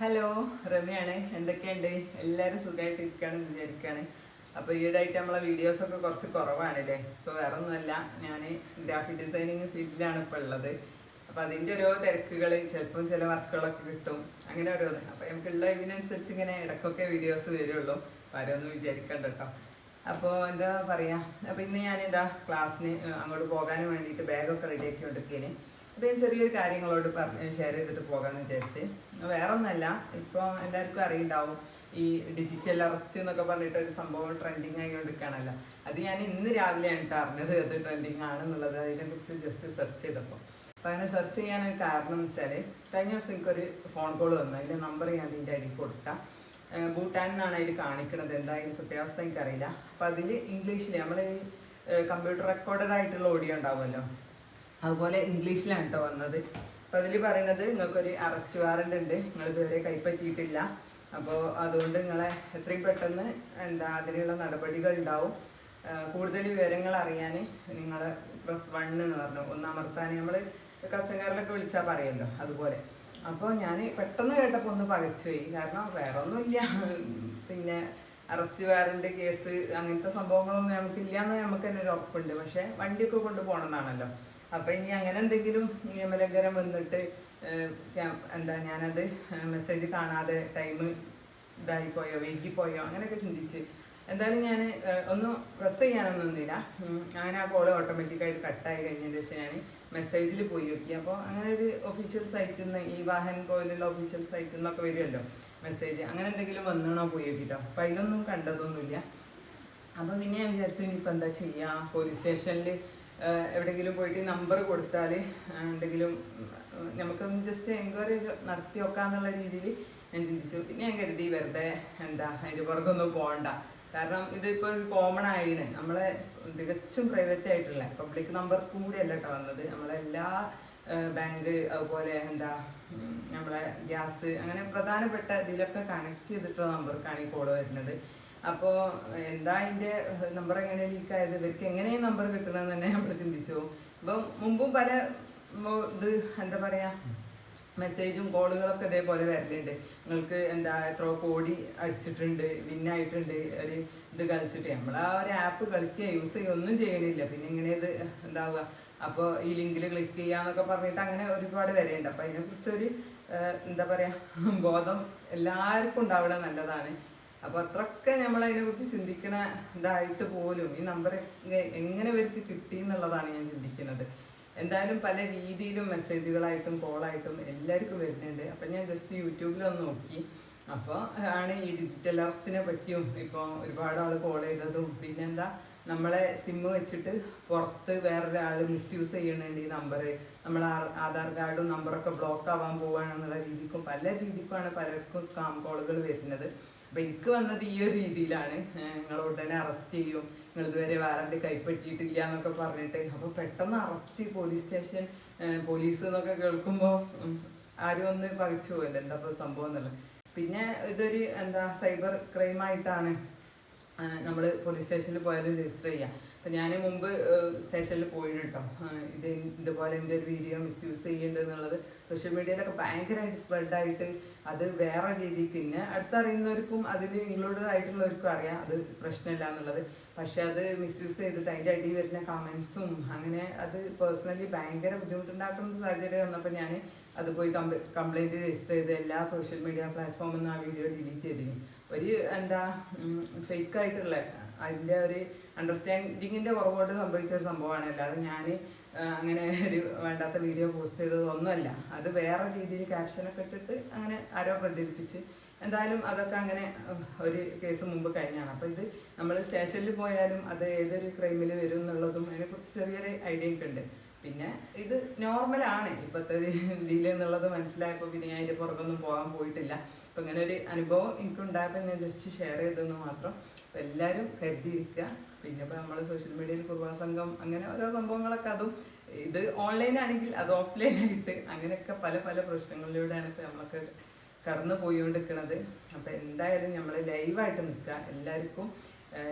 Hello റമിയാണ്. എന്തൊക്കെയുണ്ട്? എല്ലാവരും സുഖമായിട്ട് ഇരിക്കുകയാണെന്ന് വിചാരിക്കുകയാണ് അപ്പോൾ ഈയിടെയായിട്ട് നമ്മളെ വീഡിയോസൊക്കെ കുറച്ച് കുറവാണല്ലേ? ഇപ്പോൾ വേറെ ഒന്നുമല്ല ഞാൻ ഗ്രാഫിക് ഡിസൈനിങ് ഫീൽഡിലാണ് ഇപ്പോൾ ഉള്ളത്. അപ്പോൾ അതിന്റെ ഓരോ തിരക്കുകൾ ചിലപ്പം ചില വർക്കുകളൊക്കെ കിട്ടും. അങ്ങനെ ഓരോന്ന്. അപ്പോൾ നമുക്കുള്ള ഇതിനനുസരിച്ച് ഇങ്ങനെ ഇടയ്ക്കൊക്കെ വീഡിയോസ് വരുള്ളൂ. അപ്പോൾ ആരും ഒന്നും വിചാരിക്കണ്ട കേട്ടോ. അപ്പോൾ എന്താ പറയുക അപ്പോൾ ഇന്ന് ഞാൻ എന്താ ക്ലാസ്സിന് അങ്ങോട്ട് പോകാൻ വേണ്ടിയിട്ട് ബാഗൊക്കെ റെഡിയാക്കി കൊണ്ടിരിക്കേന് ഞാൻ ചെറിയൊരു കാര്യങ്ങളോട് പറഞ്ഞ് ഷെയർ ചെയ്തിട്ട് പോകാമെന്ന് വിചാരിച്ച്. വേറെ ഒന്നല്ല ഇപ്പം എല്ലാവർക്കും അറിയുണ്ടാവും ഈ ഡിജിറ്റൽ അറസ്റ്റ് എന്നൊക്കെ പറഞ്ഞിട്ട് ഒരു സംഭവം ട്രെൻഡിങ് ആയിക്കൊണ്ടിരിക്കുകയാണല്ലോ. അത് ഞാൻ ഇന്ന് രാവിലെയാണ് അറിഞ്ഞത് അത് ട്രെൻഡിങ് ആണെന്നുള്ളത്. അതിനെക്കുറിച്ച് ജസ്റ്റ് സെർച്ച് ചെയ്തപ്പോൾ അപ്പോൾ അങ്ങനെ സെർച്ച് ചെയ്യാനൊരു കാരണം എന്ന് വെച്ചാൽ കഴിഞ്ഞ ദിവസം എനിക്കൊരു ഫോൺ കോൾ വന്നു. അതിന്റെ നമ്പർ ഞാൻ അതിന്റെ അടിയിൽ ഏഹ് ഭൂട്ടാൻ എന്നാണ് അതിൽ കാണിക്കുന്നത് എന്തായാലും സത്യാവസ്ഥ എനിക്കറിയില്ല. അപ്പോൾ അതിൽ ഇംഗ്ലീഷിൽ നമ്മൾ കമ്പ്യൂട്ടർ റെക്കോർഡഡ് ആയിട്ടുള്ള ഓഡിയോ ഉണ്ടാവുമല്ലോ. അതുപോലെ ഇംഗ്ലീഷിലാണ് കേട്ടോ വന്നത്. അപ്പോൾ അതിൽ പറയുന്നത് നിങ്ങൾക്കൊരു അറസ്റ്റ് വാറണ്ട് ഉണ്ട്. നിങ്ങൾ ഇതുവരെ കൈപ്പറ്റിയിട്ടില്ല. അപ്പോൾ അതുകൊണ്ട് നിങ്ങളെ എത്രയും പെട്ടെന്ന് എന്താ അതിനുള്ള നടപടികൾ ഉണ്ടാവും. കൂടുതൽ വിവരങ്ങൾ അറിയാൻ നിങ്ങൾ പ്ലസ് വൺ എന്ന് പറഞ്ഞു. ഒന്ന് അമർത്താൻ നമ്മൾ കസ്റ്റമറിലൊക്കെ വിളിച്ചാൽ പറയുമല്ലോ അതുപോലെ. അപ്പോൾ ഞാൻ പെട്ടെന്ന് കേട്ടപ്പോൾ ഒന്ന് പകച്ചുപോയി കാരണം വേറെ ഒന്നുമില്ല പിന്നെ അറസ്റ്റ് വാറണ്ട് കേസ് അങ്ങനത്തെ സംഭവങ്ങളൊന്നും നമുക്കില്ല എന്ന് നമുക്ക് തന്നെ ഒരു ഉറപ്പുണ്ട്. പക്ഷേ വണ്ടിയൊക്കെ കൊണ്ട് പോകണമെന്നാണല്ലോ അപ്പം ഇനി അങ്ങനെ എന്തെങ്കിലും നിയമലംഘനം വന്നിട്ട് എന്താ ഞാനത് മെസ്സേജ് കാണാതെ ടൈം ഇതായി ഇതായിപ്പോയോ വൈകിപ്പോയോ അങ്ങനെയൊക്കെ ചിന്തിച്ച്. എന്തായാലും ഞാൻ ഒന്ന് പ്രസ് ചെയ്യാനൊന്നുമില്ല അങ്ങനെ ആ കോൾ ഓട്ടോമാറ്റിക്കായിട്ട് കട്ടായി കഴിഞ്ഞതിന് ശേഷം ഞാൻ മെസ്സേജിൽ പോയി നോക്കി. അപ്പോൾ അങ്ങനെ ഒരു ഒഫീഷ്യൽ സൈറ്റിൽ നിന്ന് ഈ വാഹൻ പോലുള്ള ഒഫീഷ്യൽ സൈറ്റിൽ നിന്നൊക്കെ വരുമല്ലോ മെസ്സേജ് അങ്ങനെ എന്തെങ്കിലും വന്നണോ പോയി നോക്കിട്ടോ. അപ്പം അതിലൊന്നും കണ്ടതൊന്നുമില്ല. അപ്പോൾ പിന്നെ ഞാൻ വിചാരിച്ചു ഇനിയിപ്പോൾ എന്താ ചെയ്യുക പോലീസ് സ്റ്റേഷനിൽ എവിടെയെങ്കിലും പോയിട്ട് നമ്പർ കൊടുത്താൽ എന്തെങ്കിലും നമുക്ക് നമുക്കൊന്ന് ജസ്റ്റ് എൻക്വയറി നടത്തി വെക്കാന്നുള്ള രീതിയിൽ ഞാൻ ചിന്തിച്ചു. പിന്നെ ഞാൻ കരുതി വെറുതെ എന്താ അതിന്റെ പുറകൊന്നും പോകണ്ട. കാരണം ഇതിപ്പോൾ ഒരു കോമൺ ആയിന് നമ്മളെ തികച്ചും പ്രൈവറ്റ് ആയിട്ടുള്ള പബ്ലിക് നമ്പർ കൂടിയല്ല കേട്ടോ വന്നത്. നമ്മളെല്ലാ ബാങ്ക് അതുപോലെ എന്താ നമ്മളെ ഗ്യാസ് അങ്ങനെ പ്രധാനപ്പെട്ട ഇതിലൊക്കെ കണക്ട് ചെയ്തിട്ടുള്ള നമ്പർക്കാണ് ഈ കോൾ വരുന്നത്. അപ്പോൾ എന്താ അതിന്റെ നമ്പർ എങ്ങനെ ലീക്ക് ആയത്? ഇവർക്ക് എങ്ങനെ നമ്പർ കിട്ടണമെന്ന് തന്നെ നമ്മൾ ചിന്തിച്ചു. ഇപ്പം മുമ്പും പല ഇത് എന്താ പറയുക മെസ്സേജും കോളുകളൊക്കെ ഇതേപോലെ വരലുണ്ട്. നിങ്ങൾക്ക് എന്താ എത്ര കോടി അടിച്ചിട്ടുണ്ട് വിന്നായിട്ടുണ്ട് ഒരു ഇത് കളിച്ചിട്ട്. നമ്മൾ ആ ഒരു ആപ്പ് കളിക്കുക യൂസ് ചെയ്യുക ഒന്നും ചെയ്യണില്ല. പിന്നെ ഇങ്ങനെ ഇത് എന്താവുക? അപ്പോൾ ഈ ലിങ്കിൽ ക്ലിക്ക് ചെയ്യാന്നൊക്കെ പറഞ്ഞിട്ട് അങ്ങനെ ഒരുപാട് വരെയുണ്ട് അപ്പോൾ അതിനെക്കുറിച്ചൊരു എന്താ പറയുക ബോധം എല്ലാവർക്കും ഉണ്ടാവണം നല്ലതാണ്. അപ്പോൾ അത്രയൊക്കെ നമ്മൾ അതിനെക്കുറിച്ച് ചിന്തിക്കണ ഇതായിട്ട് പോലും ഈ നമ്പർ എങ്ങനെ വരുത്തി കിട്ടി എന്നുള്ളതാണ് ഞാൻ ചിന്തിക്കുന്നത്. എന്തായാലും പല രീതിയിലും മെസ്സേജുകളായിട്ടും കോളായിട്ടും എല്ലാവർക്കും വരുന്നുണ്ട്. അപ്പം ഞാൻ ജസ്റ്റ് യൂട്യൂബിലൊന്ന് നോക്കി. അപ്പോൾ ആണ് ഈ ഡിജിറ്റൽ അവസ്ഥനെ പറ്റിയും ഇപ്പോൾ ഒരുപാട് ആൾ കോൾ ചെയ്തതും പിന്നെന്താ നമ്മളെ സിമ്മ് വെച്ചിട്ട് പുറത്ത് വേറൊരാൾ മിസ്യൂസ് ചെയ്യണേണ്ട ഈ നമ്പർ നമ്മളെ ആധാർ കാർഡും നമ്പറൊക്കെ ബ്ലോക്ക് ആവാൻ പോവുകയാണെന്നുള്ള രീതിക്കും പല രീതിക്കുമാണ് പലർക്കും സ്കാം കോളുകൾ വരുന്നത്. അപ്പം എനിക്ക് വന്നത് ഈ ഒരു രീതിയിലാണ്. നിങ്ങൾ ഉടനെ അറസ്റ്റ് ചെയ്യും. നിങ്ങൾ ഇതുവരെ വാറണ്ട് കൈപ്പറ്റിയിട്ടില്ല എന്നൊക്കെ പറഞ്ഞിട്ട്. അപ്പോൾ പെട്ടെന്ന് അറസ്റ്റ് പോലീസ് സ്റ്റേഷൻ പോലീസ് എന്നൊക്കെ കേൾക്കുമ്പോൾ ആരും ഒന്ന് പകച്ചു പോയില്ല എന്താ സംഭവം എന്നുള്ളത്? പിന്നെ ഇതൊരു എന്താ സൈബർ ക്രൈം ആയിട്ടാണ് നമ്മൾ പോലീസ് സ്റ്റേഷനിൽ പോയാലും രജിസ്റ്റർ ചെയ്യാം. അപ്പം ഞാൻ മുമ്പ് സ്റ്റേഷനിൽ പോയിരുന്നു കേട്ടോ ഇത് ഇതുപോലെ എന്റെ ഒരു വീഡിയോ മിസ്യൂസ് ചെയ്യുന്നുണ്ട് എന്നുള്ളത് സോഷ്യൽ മീഡിയയിലൊക്കെ ഭയങ്കരമായിട്ട് സ്പ്രെഡായിട്ട് അത് വേറെ രീതിക്ക് പിന്നെ അടുത്തറിയുന്നവർക്കും അതിൽ ഇൻക്ലൂഡഡ് ആയിട്ടുള്ളവർക്കും അറിയാം അത് പ്രശ്നമില്ല എന്നുള്ളത്. പക്ഷെ അത് മിസ്യൂസ് ചെയ്തിട്ട് അതിന്റെ അടിയിൽ വരുന്ന കമൻസും അങ്ങനെ അത് പേഴ്സണലി ഭയങ്കര ബുദ്ധിമുട്ടുണ്ടാക്കുന്ന സാഹചര്യം വന്നപ്പോൾ ഞാൻ അത് പോയി കംപ്ലൈന്റ് രജിസ്റ്റർ ചെയ്ത് എല്ലാ സോഷ്യൽ മീഡിയ പ്ലാറ്റ്ഫോമിൽ നിന്ന് ആ വീഡിയോ ഡിലീറ്റ് ചെയ്തിരുന്നു. ഒരു എന്താ ഫേക്ക് ആയിട്ടുള്ള അതിന്റെ ഒരു അണ്ടർസ്റ്റാൻഡിങ്ങിന്റെ കുറവുകൊണ്ട് സംഭവിച്ച ഒരു സംഭവമാണ്. അല്ലാതെ ഞാൻ അങ്ങനെ ഒരു വേണ്ടാത്ത വീഡിയോ പോസ്റ്റ് ചെയ്തത് ഒന്നുമല്ല. അത് വേറെ രീതിയിൽ ക്യാപ്ഷനൊക്കെ ഇട്ടിട്ട് അങ്ങനെ ആരോ പ്രചരിപ്പിച്ച് എന്തായാലും അതൊക്കെ അങ്ങനെ ഒരു കേസ് മുമ്പ് കഴിഞ്ഞാണ് അപ്പോൾ ഇത് നമ്മൾ സ്റ്റേഷനിൽ പോയാലും അത് ഏതൊരു ക്രൈമിൽ വരും എന്നുള്ളതും അതിനെക്കുറിച്ച് ചെറിയൊരു ഐഡിയ ഒക്കെ ഉണ്ട്. പിന്നെ ഇത് നോർമലാണ് ഇപ്പോഴത്തെ രീതിയിൽ എന്നുള്ളത് മനസ്സിലായപ്പോൾ പിന്നെ ഞാൻ അതിന്റെ പുറകൊന്നും പോകാൻ പോയിട്ടില്ല. അപ്പം ഇങ്ങനെ ഒരു അനുഭവം എനിക്കുണ്ടായപ്പോൾ ഞാൻ ജസ്റ്റ് ഷെയർ ചെയ്തെന്ന് മാത്രം. അപ്പം എല്ലാവരും കരുതിയിരിക്കുക. പിന്നെ ഇപ്പോൾ നമ്മൾ സോഷ്യൽ മീഡിയയിൽ കുർബാ സംഘം അങ്ങനെ ഓരോ സംഭവങ്ങളൊക്കെ അതും ഇത് ഓൺലൈൻ ആണെങ്കിൽ അത് ഓഫ്ലൈൻ ആയിട്ട് അങ്ങനെയൊക്കെ പല പല പ്രശ്നങ്ങളിലൂടെയാണ് ഇപ്പോൾ നമ്മളൊക്കെ കടന്നു പോയിക്കൊണ്ടിരിക്കുന്നത് അപ്പോൾ എന്തായാലും നമ്മൾ ലൈവായിട്ട് നിൽക്കുക. എല്ലാവർക്കും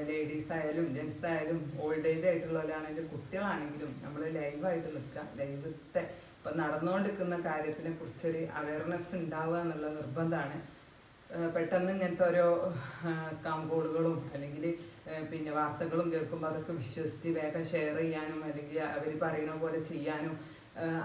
ലേഡീസ് ആയാലും ജെൻസ് ആയാലും ഓൾഡ് ഏജ് ആയിട്ടുള്ളവരാണെങ്കിലും കുട്ടികളാണെങ്കിലും നമ്മൾ ലൈവായിട്ട് നിൽക്കുക ലൈവത്തെ ഇപ്പം നടന്നുകൊണ്ടിരിക്കുന്ന കാര്യത്തിനെ കുറിച്ചൊരു അവയർനെസ് ഉണ്ടാവുക എന്നുള്ള നിർബന്ധമാണ്. പെട്ടെന്ന് ഇങ്ങനത്തെ ഓരോ സ്കാം കോളുകളും അല്ലെങ്കിൽ പിന്നെ വാർത്തകളും കേൾക്കുമ്പോൾ അതൊക്കെ വിശ്വസിച്ച് വേഗം ഷെയർ ചെയ്യാനും അല്ലെങ്കിൽ അവർ പറയുന്ന പോലെ ചെയ്യാനും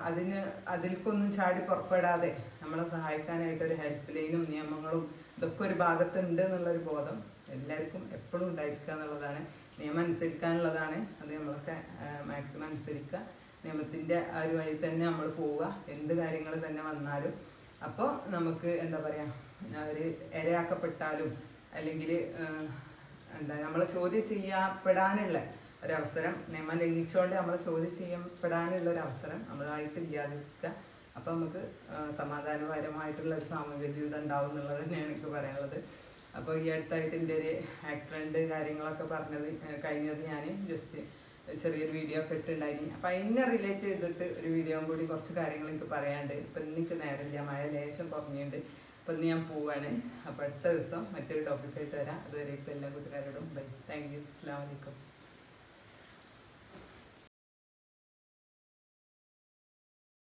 അതിന് അതിൽക്കൊന്നും ചാടി പുറപ്പെടാതെ നമ്മളെ സഹായിക്കാനായിട്ട് ഒരു ഹെൽപ്പ് ലൈനും നിയമങ്ങളും ഇതൊക്കെ ഒരു ഭാഗത്തുണ്ട് എന്നുള്ളൊരു ബോധം എല്ലാവർക്കും എപ്പോഴും ഉണ്ടായിരിക്കുക എന്നുള്ളതാണ്. നിയമം അനുസരിക്കാനുള്ളതാണ്. അത് നമ്മളൊക്കെ മാക്സിമം അനുസരിക്കുക. നിയമത്തിന്റെ ആ ഒരു വഴി തന്നെ നമ്മൾ പോവുക. എന്ത് കാര്യങ്ങൾ തന്നെ വന്നാലും. അപ്പോൾ നമുക്ക് എന്താ പറയുക ഒരു ഇരയാക്കപ്പെട്ടാലും അല്ലെങ്കിൽ എന്താ നമ്മളെ ചോദ്യം ചെയ്യപ്പെടാനുള്ള ഒരവസരം നിയമം ലംഘിച്ചുകൊണ്ട് നമ്മൾ ചോദ്യം ചെയ്യപ്പെടാനുള്ള ഒരു അവസരം നമ്മളായിട്ട് ഇല്ലാതിരിക്കുക. അപ്പോൾ നമുക്ക് സമാധാനപരമായിട്ടുള്ള ഒരു സാമൂഹിക ജീവിതം ഉണ്ടാവും എന്നുള്ളത് തന്നെയാണ് എനിക്ക് പറയാനുള്ളത്. അപ്പോൾ ഈ അടുത്തായിട്ട് എന്റെ ഒരു ആക്സിഡന്റ് കാര്യങ്ങളൊക്കെ പറഞ്ഞത് കഴിഞ്ഞത് ഞാൻ ജസ്റ്റ് ചെറിയൊരു വീഡിയോ ഒക്കെ ഇട്ടുണ്ടായിനി. അപ്പം അതിനെ റിലേറ്റ് ചെയ്തിട്ട് ഒരു വീഡിയോ കൂടി കുറച്ച് കാര്യങ്ങൾ എനിക്ക് പറയാണ്ട് ഇപ്പം എനിക്ക് നേരമില്ല മഴ ലേശം കുറഞ്ഞുണ്ട്. അപ്പം ഇന്ന് ഞാൻ പോവാണ്. അപ്പോൾ അടുത്ത ദിവസം മറ്റൊരു ടോപ്പിക്കായിട്ട് വരാം. അതുവരെ ഇപ്പം എല്ലാ കൂട്ടുകാരോടും ബൈ താങ്ക് യു അസ്സാം വലൈക്കും